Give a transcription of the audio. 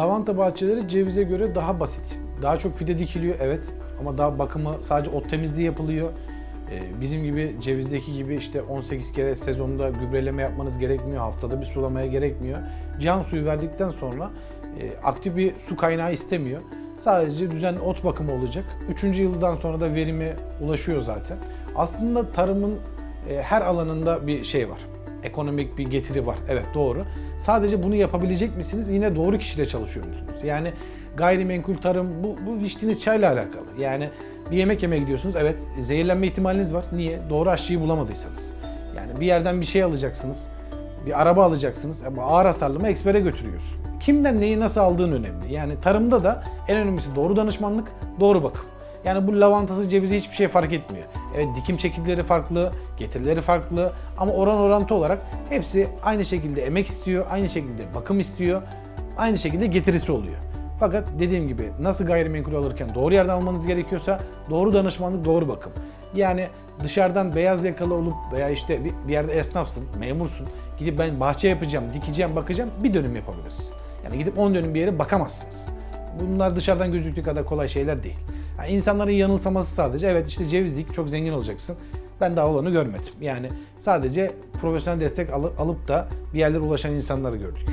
lavanta bahçeleri cevize göre daha basit. Daha çok fide dikiliyor evet ama daha bakımı sadece ot temizliği yapılıyor. Ee, Bizim gibi cevizdeki gibi işte 18 kere sezonda gübreleme yapmanız gerekmiyor. Haftada bir sulamaya gerekmiyor. Can suyu verdikten sonra e, aktif bir su kaynağı istemiyor. Sadece düzenli ot bakımı olacak. Üçüncü yıldan sonra da verime ulaşıyor zaten. Aslında tarımın e, her alanında bir şey var. Ekonomik bir getiri var. Evet doğru. Sadece bunu yapabilecek misiniz? Yine doğru kişiyle çalışıyor musunuz? Yani gayrimenkul tarım bu, bu içtiğiniz çayla alakalı. Yani bir yemek yemeye gidiyorsunuz. Evet zehirlenme ihtimaliniz var. Niye? Doğru aşçıyı bulamadıysanız. Yani bir yerden bir şey alacaksınız. Bir araba alacaksınız. Ama ağır hasarlı mı ekspere götürüyorsun. Kimden neyi nasıl aldığın önemli. Yani tarımda da en önemlisi doğru danışmanlık, doğru bakım. Yani bu lavantası, cevizi hiçbir şey fark etmiyor. Evet dikim şekilleri farklı, getirileri farklı ama oran orantı olarak hepsi aynı şekilde emek istiyor, aynı şekilde bakım istiyor, aynı şekilde getirisi oluyor. Fakat dediğim gibi nasıl gayrimenkul alırken doğru yerden almanız gerekiyorsa doğru danışmanlık, doğru bakım. Yani dışarıdan beyaz yakalı olup veya işte bir- yerde esnafsın, memursun. Gidip ben bahçe yapacağım, dikeceğim, bakacağım bir dönüm yapabilirsin. Yani gidip 10 dönüm bir yere bakamazsınız. Bunlar dışarıdan gözüktüğü kadar kolay şeyler değil. Yani insanların yanılsaması sadece evet işte cevizlik çok zengin olacaksın. Ben daha olanı görmedim. Yani sadece profesyonel destek alı- alıp da bir yerlere ulaşan insanları gördük.